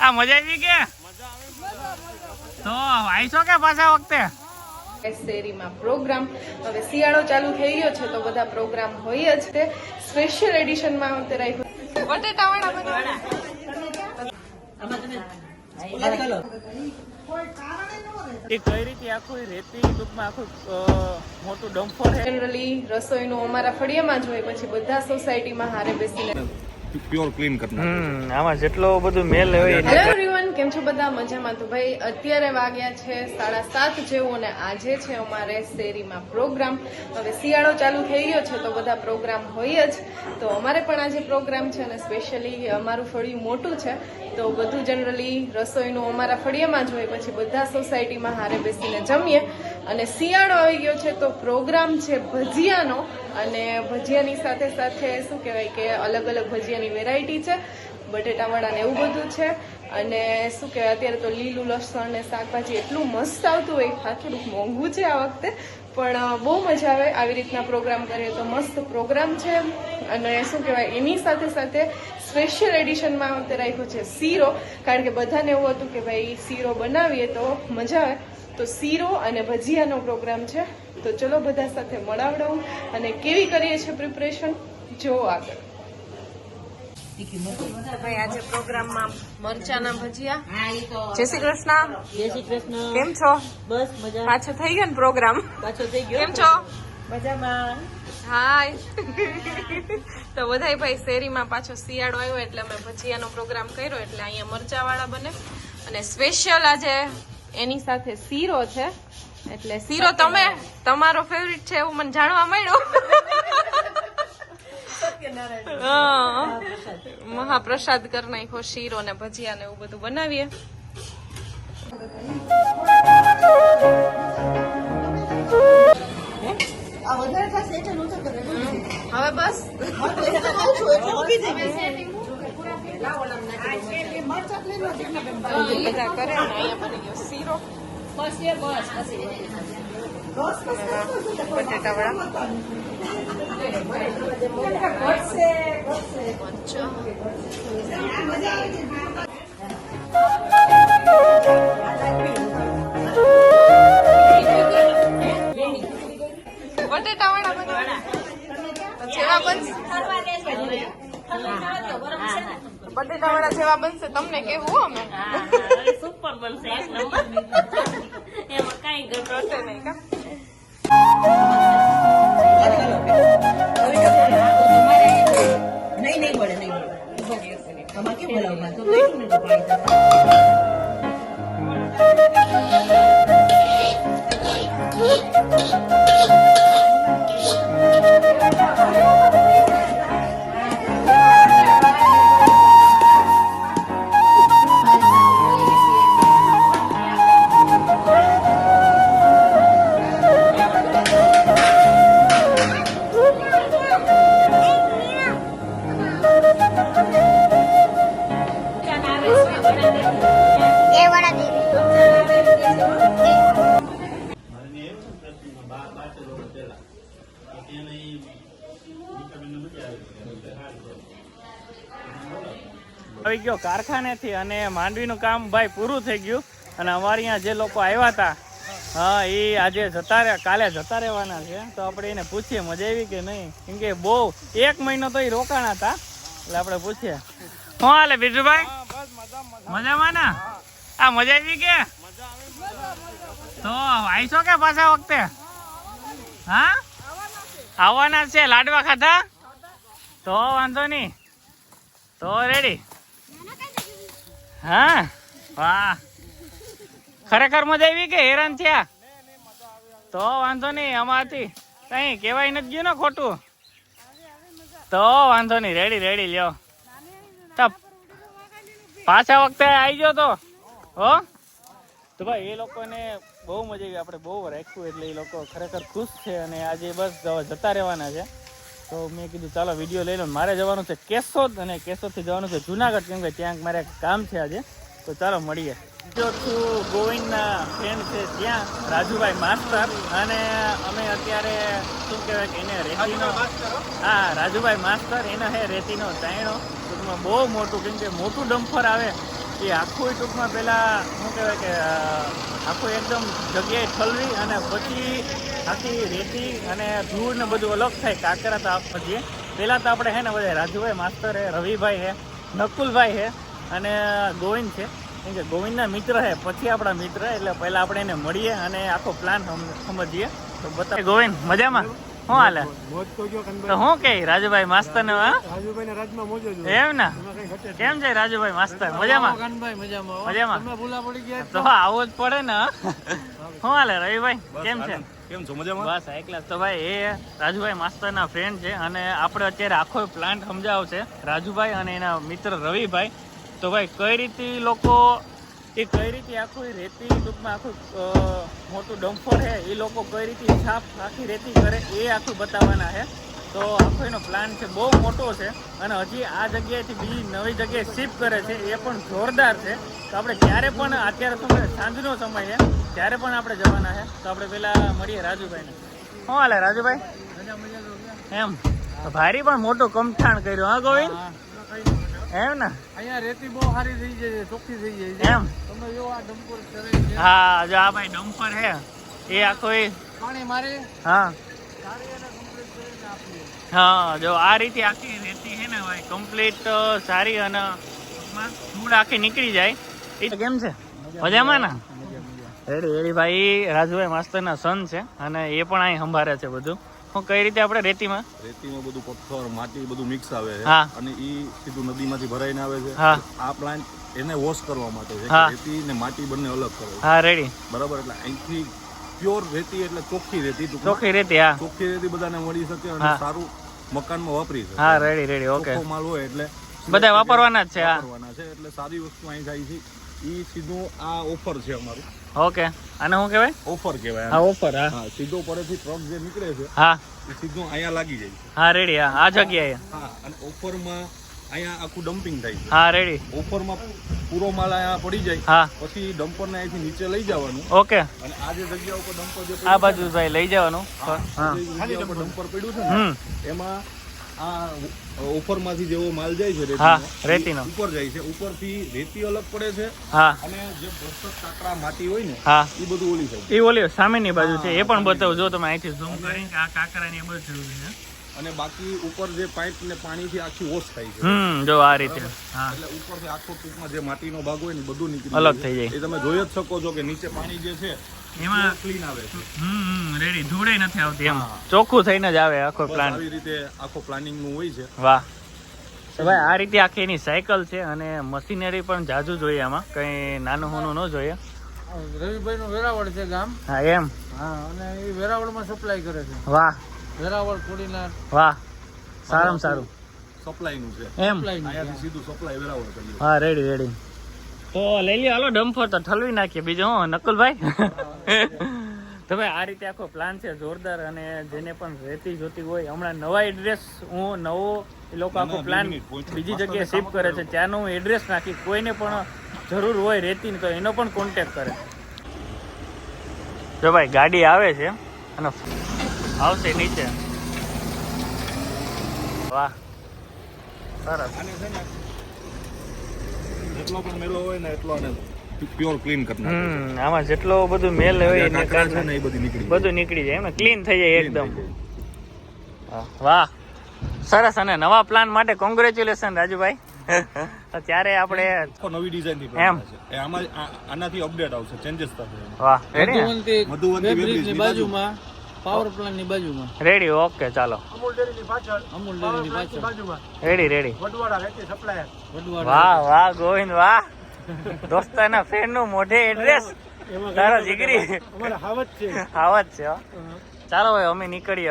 આ મજા આવી કે? તો આવીશો કે પાછા વખતે? શેરીમાં પ્રોગ્રામ હવે શિયાળો ચાલુ થઈ ગયો છે તો બધા પ્રોગ્રામ હોય જ તે સ્પેશિયલ એડિશનમાં વખતે રાખ્યું બટેટાવાળા બધા એ કઈ રીતે આખું રેતી ટૂંકમાં આખું મોટું ડમ્ફર જનરલી રસોઈનું અમારા ફળિયામાં જ હોય પછી બધા સોસાયટીમાં હારે બેસીને પ્યોર ક્લીન કરના આમાં જેટલો બધું મેલ હોય કેમ છો બધા? મજામાં તો ભાઈ, અત્યારે વાગ્યા છે સાડા સાત જેવું અને આજે છે અમારે શેરીમાં પ્રોગ્રામ. હવે શિયાળો ચાલુ થઈ ગયો છે તો બધા પ્રોગ્રામ હોય જ. તો અમારે પણ આજે પ્રોગ્રામ છે અને સ્પેશિયલી અમારું ફળિયું મોટું છે. તો બધું જનરલી રસોઈનું અમારા ફળિયામાં જ હોય, પછી બધા સોસાયટીમાં હારે બેસીને જમીએ. અને શિયાળો આવી ગયો છે તો પ્રોગ્રામ છે ભજીયાનો. અને ભજીયાની સાથે સાથે શું કહેવાય કે અલગ અલગ ભજીયાની વેરાયટી છે. બટેટાવાળા ને એવું બધું છે. અને શું કહેવાય, અત્યારે તો લીલું લસણ ને શાકભાજી એટલું મસ્ત આવતું હોય, હા, થોડુંક મોંઘું છે આ વખતે, પણ બહુ મજા આવે આવી રીતના પ્રોગ્રામ કરીએ તો મસ્ત પ્રોગ્રામ છે. અને શું કહેવાય, એની સાથે સાથે સ્પેશિયલ એડિશનમાં આ વખતે રાખ્યો છે શીરો. કારણ કે બધાને એવું હતું કે ભાઈ, શીરો બનાવીએ તો મજા આવે. તો શીરો અને ભજીયાનો પ્રોગ્રામ છે. તો ચલો બધા સાથે મળાવડાવું અને કેવી કરીએ છીએ પ્રિપરેશન જો આગળ. ભાઈ આજે પ્રોગ્રામમાં મરચાના ભજીયા. જય શ્રી કૃષ્ણ. જય શ્રી કૃષ્ણ. કેમ છો? બસ મજા. પાછો થઈ ગયો ને પ્રોગ્રામ? પાછો થઈ ગયો? કેમ છો? મજામાં. હાય. તો બધાય ભાઈ શેરીમાં પાછો શિયાળો આવ્યો એટલે અમે ભજીયાનો પ્રોગ્રામ કર્યો એટલે અહીંયા મરચાવાળા બને. અને સ્પેશિયલ આજે એની સાથે શીરો છે. એટલે શીરો તમે તમારો ફેવરિટ છે એવું મને જાણવા મળ્યું. મહાપ્રસાદ કરી નાખ્યો શીરો ને ભજીયા ને એવું બધું બનાવીએ. હવે બસ. બધા કરે ને અહીંયા બની ગયો શીરો. બટેટા વડા બટેટા વડા બને જેવા બનશે. બટેટા વડા જેવા બનશે. તમને કેવું અમે? સુપર બનશે એક નંબર. ગડબડ નહીં કા? નહીં નહીં મળે નહીં મળે આમાં કેમ બોલાવવા તો કેટલું આવી ગયો કારખાનેથી અને માંડવીનું કામ ભાઈ પૂરું થઈ ગયું. અને અમારે અહીંયા જે લોકો આવ્યા હતા હા એ આજે જતા રહ્યા કાલે જતા રહેવાના છે. તો આપણે એને પૂછીએ મજા આવી કે નહીં? કેમ કે બહુ એક મહિનો તો એ રોકાણા હતા. એટલે આપણે પૂછીએ. શું હાલે બીજુભાઈ? મજામાં. ને? આ મજા આવી કે? તો આવીશો કે પાછા વખતે? હા? આવવાના છે. લાડવા ખાધા? તો વાંધો નહીં. તો રેડી હા? વાહ. ખરેખર મજા આવી કે હેરાન થયા? તો વાંધો નહીં, અમારથી કઈ કહેવાય નથી ગયું ને ખોટું. તો વાંધો નહીં રેડી રેડી લ્યો. પાછા વખતે આવી ગયો તો. હો? તો ભાઈ, એ લોકોને બહુ મજા આવી. આપણે બહુ રાખ્યું એટલે એ લોકો ખરેખર ખુશ છે અને આજે બસ જતા રહેવાના છે. તો મેં કીધું ચાલો વીડિયો લઈ લો. મારે જવાનું છે કેશોદ અને કેશોદથી જવાનું છે જુનાગઢ કેમ કે ત્યાં મારે કામ છે આજે. તો ચાલો મળીએ. જો છું ગોવિંદના ફ્રેન્ડ છે ત્યાં રાજુભાઈ માસ્તર. અને અમે અત્યારે શું કહેવાય કે એને રેતીનો હા. રાજુભાઈ માસ્તર એનો હે રેતીનો ચાયણો ટૂંકમાં બહુ મોટું કેમ કે મોટું ડમ્ફર આવે. એ આખું ટૂંકમાં પહેલાં, શું કહેવાય કે આખું એકદમ જગ્યાએ ઠલવી અને પછી આખી રેતી અને ધૂળ ને બધું અલગ થાય, કાંકરા તો પછી પહેલાં તો આપણે હે ને બધા રાજુભાઈ, માસ્તર હે, રવિભાઈ હે, નકુલભાઈ હે અને ગોવિંદ છે. કેમ કે ગોવિંદના મિત્ર હે, પછી આપણા મિત્ર, એટલે પહેલાં આપણે એને મળીએ અને આખો પ્લાન સમજીએ. તો બતા ગોવિંદ, મજામાં? શું હાલે? મોજ તો ગયો શું કે રાજુભાઈ માસ્તર ને રાજુભાઈ રાજમાં મોજ જ એમ ને? કેમ છે રાજુભાઈ માસ્તર? મજામાં? મજામાં? મજામાં? ભૂલા પડી ગયા તો આવો જ પડે ને શું હાલે રવિભાઈ? કેમ છે? કેમ છો? મજામાં? બસ એકલા તો ભાઈ એ રાજુભાઈ માસ્તરના ફ્રેન્ડ છે અને આપણે અત્યારે આખો પ્લાન્ટ સમજાવશે. રાજુભાઈ અને એના મિત્ર રવિભાઈ. તો ભાઈ કઈ રીતે લોકો એ કઈ રીતે આખું રેતી ટૂંકમાં આખું મોટું ડમ્ફર છે એ લોકો કઈ રીતે સાફ આખી રેતી કરે એ આખું બતાવવાના છે. તો આખો એનો પ્લાન છે બહુ મોટો છે અને હજી આ જગ્યાએથી બીજી નવી જગ્યાએ શિફ્ટ કરે છે એ પણ જોરદાર છે. તો આપણે જ્યારે પણ અત્યારે સમય સાંજનો સમય છે ત્યારે પણ આપણે જવાના છે. તો આપણે પેલા મળીએ રાજુભાઈને. શું હાલે રાજુભાઈ? એમ. ભારી પણ મોટું કમઠાણ કર્યું હા ગોવિંદ? એમ ને અહીંયા રેતી બહુ સારી થઈ જાય છે ચોખ્ખી થઈ જાય છે. એમ? તમે જો આ ડમ્પર કરે છે. હા જો આ ભાઈ ડમ્પર હે એ આખો એ પાણી મારે. હા. હા જો આ રીતે આખી રેતી છે ને ભાઈ કમ્પ્લીટ સારી અને ધૂળ આખી નીકળી જાય. એ કેમ છે? મજામાં ને? રેડી રેડી ભાઈ રાજુભાઈ માસ્તરના સન છે અને એ પણ અહીં સંભાળે છે બધું. હું કઈ રીતે આપણે રેતીમાં? રેતીમાં બધું પથ્થર માટી બધું મિક્સ આવે છે. અને ઈ સીધું નદીમાંથી ભરાઈને આવે છે. આ પ્લાન્ટ એને વોશ કરવા માટે છે રેતી ને માટી બંને અલગ કરે. હા રેડી બરાબર? એટલે અહીંથી પ્યોર રેતી એટલે ચોખ્ખી રેતી. ચોખ્ખી રેતી હા. ચોખ્ખી રેતી બધાને મળી શકે અને સારું મકાનમાં વાપરી શકે. હા રેડી રેડી ઓકે માલ હોય એટલે બધા વાપરવાના જ છે વાપરવાના છે એટલે સારી વસ્તુ અહીં થાય છે. ઈ સીધું આ ઓફર છે અમારું. ઓકે. આને શું કહેવાય? ઓફર કહેવાય હા ઓફર હા. હા સીધો પડેથી ટ્રક જે નીકળે છે હા. એ સીધું અહીંયા લાગી જાય છે. હા રેડી હા આ જગ્યાએ. હા અને ઓફરમાં અહીંયા આખું ડમ્પિંગ થાય છે. હા રેડી. ઓફરમાં પૂરો માલ અહીંયા પડી જાય હા. પછી ડમ્પરને અહીંથી નીચે લઈ જવાનું. ઓકે. અને આ જે જગ્યા ઉપર ડમ્પર જે આ બાજુ ભાઈ લઈ જવાનું. હા ડમ્પર પડ્યું છે ને એમાં આ ઓફરમાંથી જેવો માલ જાય છે હા, રેતીનો. ઉપર જાય છે. ઉપરથી રેતી અલગ પડે છે હા. અને જે ભરસક કાકરા માટી હોય ને હા. એ બધું ઓલી થાય એ ઓલી સામેની બાજુ છે એ પણ બતાવું જો તમે અહીંથી ઝૂમ કરીને આ કાંકરાની બધું છે. અને બાકી ઉપર જે પાઇપ ને પાણીથી આખી ઓશ થાય છે. હમ જો આ રીતે. હા. એટલે ઉપરથી આખો ટૂંકમાં જે માટીનો ભાગ હોય ને બધું નીકળી અલગ થઈ જાય. એ તમે જોઈ જ શકો છો કે નીચે પાણી જે છે એમાં ક્લીન આવે છે. હમ રેડી ધૂળે નથી આવતી એમ. ચોખ્ખું થઈને જ આવે આખો પ્લાન આવી રીતે આખો પ્લાનિંગનું હોય છે. વાહ. ભાઈ આ રીતે આખી એની સાયકલ છે અને મશીનરી પણ જાજુ જોઈએ આમાં. કઈ નાનું હોનું ન જોઈએ. રવિભાઈ નું વેરાવળ છે ગામ. હા એમ. હા અને એ વેરાવળમાં સપ્લાય કરે છે. વાહ. વેરાવળ કોડીનાર. વાહ. સારામાં સારું. સપ્લાયનું છે. એમ. સપ્લાય સીધું સપ્લાય વેરાવળ હા રેડી રેડી તો લઈ લ્યો હાલો ડમફર તો ઠલવી નાખીએ બીજું હો નકુલભાઈ. તો ભાઈ આ રીતે આખો પ્લાન છે જોરદાર અને જેને પણ રહેતી જોતી હોય હમણાં નવા એડ્રેસ હું નવો એ લોકો આખો પ્લાન બીજી જગ્યાએ શિફ્ટ કરે છે ત્યાંનું હું એડ્રેસ નાખી કોઈને પણ જરૂર હોય રહેતી તો એનો પણ કોન્ટેક્ટ કરે. જો ભાઈ ગાડી આવે છે અને આવશે નીચે. વાહ. સરસ. જેટલો પણ મેલો હોય ને એટલો આને પ્યોર ક્લીન કરી નાખે આમાં જેટલો બધું મેલ હોય એને ને એ બધી નીકળી બધું નીકળી જાય એમાં ક્લીન થઈ જાય એકદમ. વાહ. સરસ અને નવા પ્લાન માટે કોંગ્રેચ્યુલેશન રાજુભાઈ. અત્યારે ત્યારે આપણે નવી ડિઝાઇનથી એમ. આમાં આનાથી અપડેટ આવશે ચેન્જીસ થશે. વાહ રેડી મધુવંતી મધુવંતી વેબ્રિજ વેબ્રિજની ની બાજુમાં પાવર પ્લાન્ટની બાજુમાં. રેડી ઓકે ચાલો. અમૂલ ડેરી ની પાછળ. બાજુમાં. રેડી રેડી વડવાડા રહેતી સપ્લાયર વડવાડા વાહ વાહ ગોવિંદ વાહ. દોસ્તાના ફ્રેન્ડનું મોઢે એડ્રેસ તારા જીગરી અમારે હાવત છે. હાવત છે ચાલો ભાઈ અમે નીકળીએ.